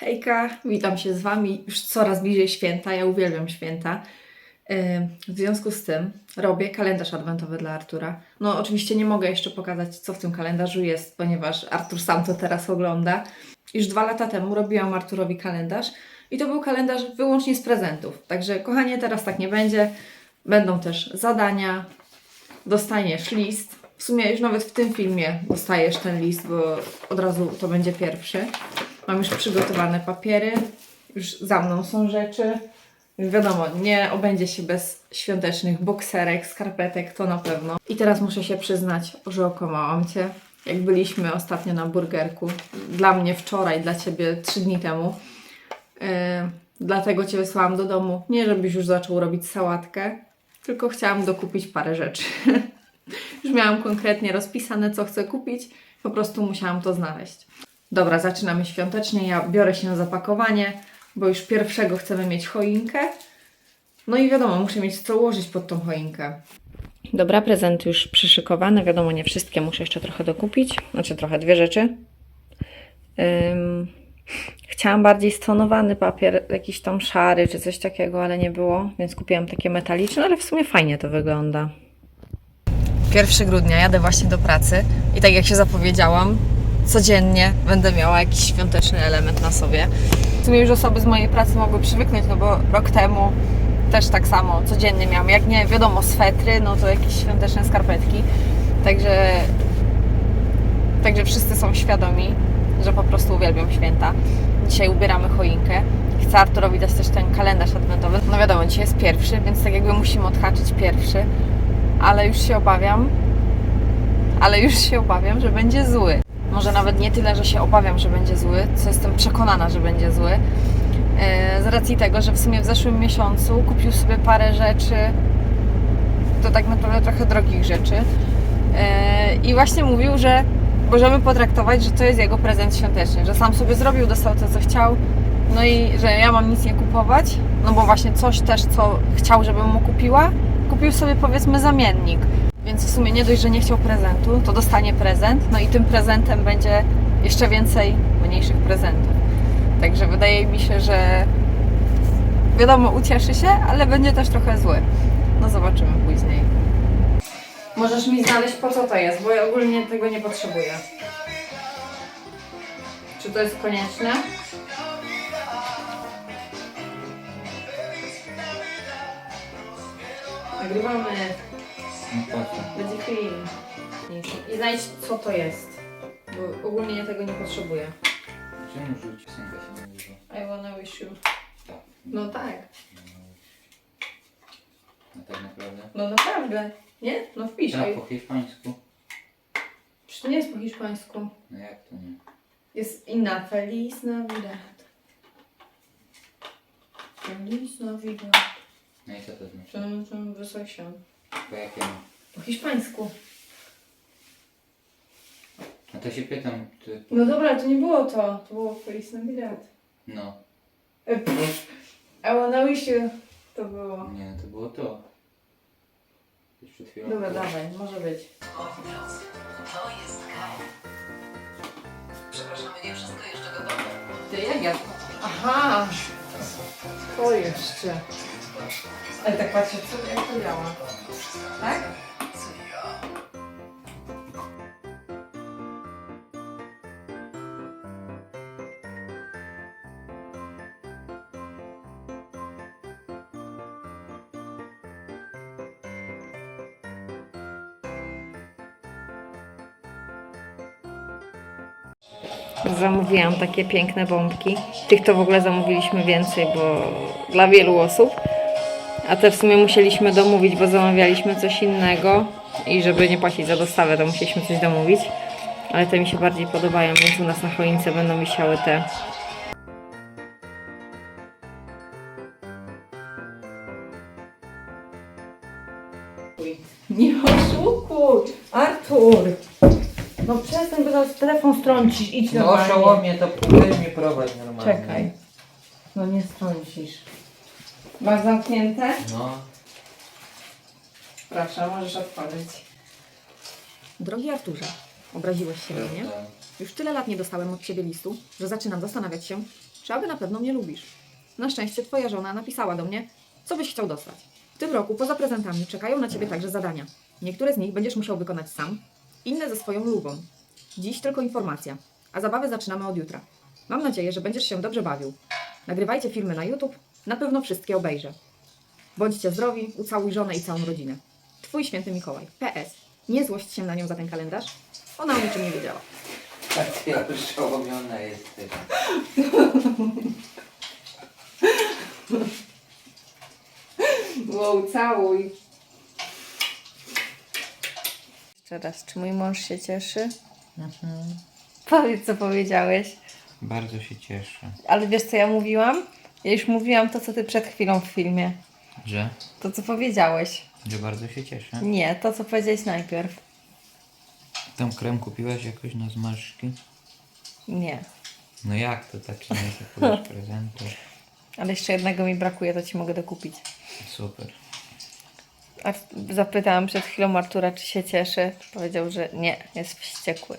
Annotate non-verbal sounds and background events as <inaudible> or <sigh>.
Hejka, witam się z Wami już coraz bliżej święta. Ja uwielbiam święta. W związku z tym robię kalendarz adwentowy dla Artura. No, oczywiście nie mogę jeszcze pokazać, co w tym kalendarzu jest, ponieważ Artur sam to teraz ogląda. Już dwa lata temu robiłam Arturowi kalendarz i to był kalendarz wyłącznie z prezentów. Także, kochanie, teraz tak nie będzie. Będą też zadania, dostaniesz list. W sumie już nawet w tym filmie dostajesz ten list, bo od razu to będzie pierwszy. Mam już przygotowane papiery, już za mną są rzeczy. Wiadomo, nie obędzie się bez świątecznych bokserek, skarpetek, to na pewno. I teraz muszę się przyznać, że okłamałam Cię. Jak byliśmy ostatnio na burgerku, dla mnie wczoraj, dla Ciebie trzy dni temu. Yy, dlatego Cię wysłałam do domu. Nie, żebyś już zaczął robić sałatkę, tylko chciałam dokupić parę rzeczy. <laughs> już miałam konkretnie rozpisane, co chcę kupić, po prostu musiałam to znaleźć. Dobra, zaczynamy świątecznie. Ja biorę się za pakowanie, bo już pierwszego chcemy mieć choinkę. No i wiadomo, muszę mieć co ułożyć pod tą choinkę. Dobra, prezenty już przyszykowane. Wiadomo, nie wszystkie muszę jeszcze trochę dokupić. Znaczy trochę, dwie rzeczy. Ym, chciałam bardziej stonowany papier, jakiś tam szary czy coś takiego, ale nie było, więc kupiłam takie metaliczne, ale w sumie fajnie to wygląda. 1 grudnia jadę właśnie do pracy i tak jak się zapowiedziałam, codziennie będę miała jakiś świąteczny element na sobie. W sumie już osoby z mojej pracy mogły przywyknąć, no bo rok temu też tak samo codziennie miałam. Jak nie wiadomo, swetry, no to jakieś świąteczne skarpetki. Także, także wszyscy są świadomi, że po prostu uwielbiam święta. Dzisiaj ubieramy choinkę. Chcę Arturowi dać też ten kalendarz adwentowy. No wiadomo, dzisiaj jest pierwszy, więc tak jakby musimy odhaczyć pierwszy. Ale już się obawiam, ale już się obawiam, że będzie zły. Może nawet nie tyle, że się obawiam, że będzie zły, co jestem przekonana, że będzie zły. E, Z racji tego, że w sumie w zeszłym miesiącu kupił sobie parę rzeczy, to tak naprawdę trochę drogich rzeczy. E, I właśnie mówił, że możemy potraktować, że to jest jego prezent świąteczny, że sam sobie zrobił, dostał to, co chciał, no i że ja mam nic nie kupować, no bo właśnie coś też, co chciał, żebym mu kupiła, kupił sobie powiedzmy zamiennik. Więc w sumie nie dość, że nie chciał prezentu, to dostanie prezent, no i tym prezentem będzie jeszcze więcej mniejszych prezentów. Także wydaje mi się, że wiadomo, ucieszy się, ale będzie też trochę zły. No zobaczymy później. Możesz mi znaleźć po co to jest, bo ja ogólnie tego nie potrzebuję. Czy to jest konieczne? Nagrywamy. Będzie film. I znajdź co to jest. Bo ogólnie ja tego nie potrzebuję. Czemu rzuci synka się nie używa? I wanna wish you. Tak. No tak. No tak naprawdę? No naprawdę. Nie? No wpisz. Tak, po hiszpańsku. Czy to nie jest po hiszpańsku? No jak to nie? Jest inna. Feliz Navidad. Feliz Navidad. No i co to znaczy? Czym, czym świąt. Po jakiemu? Po hiszpańsku. No to się pytam, ty... No dobra, to nie było to. To było Feliz Navidad. No. E, pff. I wanna wish you. To było. Nie, to było to. Już przed chwilą Dobra, dawaj, może być. To jest K. Przepraszamy, nie wszystko jeszcze gotowe. Ty jak ja? Aha! To jeszcze. Ale tak patrzę, co jak to działa. Tak? Zamówiłam takie piękne bombki. Tych to w ogóle zamówiliśmy więcej, bo dla wielu osób. A te w sumie musieliśmy domówić, bo zamawialiśmy coś innego i żeby nie płacić za dostawę, to musieliśmy coś domówić. Ale te mi się bardziej podobają, więc u nas na choince będą wisiały te. Nie oszukuj! Artur! No przestań, bo zaraz telefon strącisz. Idź No normalnie. to weź mnie prowadź normalnie. Czekaj. No nie strącisz. Masz zamknięte? No. Proszę, możesz otworzyć. Drogi Arturze, obraziłeś się na mnie? tak. Już tyle lat nie dostałem od Ciebie listu, że zaczynam zastanawiać się, czy aby na pewno mnie lubisz. Na szczęście twoja żona napisała do mnie, co byś chciał dostać. W tym roku poza prezentami czekają na ciebie także zadania. Niektóre z nich będziesz musiał wykonać sam, inne ze swoją lubą. Dziś tylko informacja, a zabawy zaczynamy od jutra. Mam nadzieję, że będziesz się dobrze bawił. Nagrywajcie filmy na YouTube, na pewno wszystkie obejrzę. Bądźcie zdrowi, ucałuj żonę i całą rodzinę. Twój święty Mikołaj. PS. Nie złość się na nią za ten kalendarz. Ona o niczym nie wiedziała. Tak, ja już oszołomiona jesteś. Wow, całuj. Jeszcze raz, czy mój mąż się cieszy? Powiedz, co powiedziałeś. Bardzo się cieszę. Ale wiesz, co ja mówiłam? Ja już mówiłam to, co ty przed chwilą w filmie. Że? To, co powiedziałeś. Że bardzo się cieszę. Nie, to, co powiedziałeś najpierw. Tam krem kupiłaś jakoś na zmarszczki? Nie. No jak to taki nie kupujesz <laughs> prezentu? Ale jeszcze jednego mi brakuje, to ci mogę dokupić. Super. A zapytałam przed chwilą Artura, czy się cieszy. Powiedział, że nie, jest wściekły.